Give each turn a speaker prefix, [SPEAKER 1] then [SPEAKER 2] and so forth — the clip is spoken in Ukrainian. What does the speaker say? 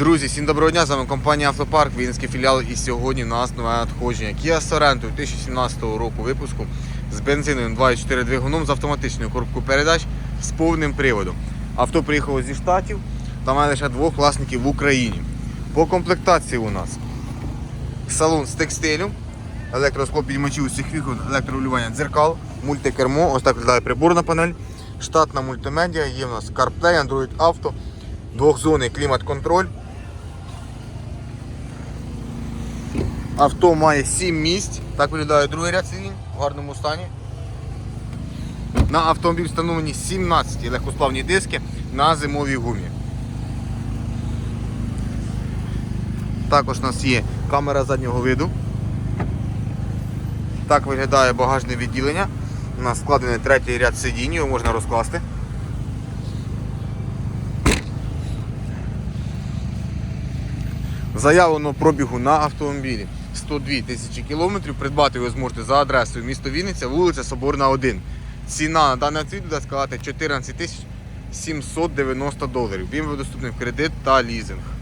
[SPEAKER 1] Друзі, всім доброго дня! З вами компанія Автопарк, Вінницький філіал. І сьогодні у нас нове надходження Kia Sorento 2017 року випуску з бензиновим 2.4 двигуном з автоматичною коробкою передач з повним приводом. Авто приїхало зі штатів, та має лише двох власників в Україні. По комплектації у нас салон з текстилю, електросклоп підіймачів усіх вікон, електрорегулювання дзеркал, мультикермо, ось так виглядає приборна панель, штатна мультимедіа, є у нас CarPlay, Android Auto, двохзонний клімат-контроль. Авто має 7 місць, так виглядає другий ряд сидінь в гарному стані. На автомобіль встановлені 17 легкосплавні диски на зимовій гумі. Також у нас є камера заднього виду. Так виглядає багажне відділення. У нас складений третій ряд сидінь, його можна розкласти. Заявлено пробігу на автомобілі 102 тисячі кілометрів. Придбати ви зможете за адресою місто Вінниця, вулиця Соборна 1. Ціна на автомобіль буде складати 14 тисяч 790 доларів. Він доступний в кредит та лізинг.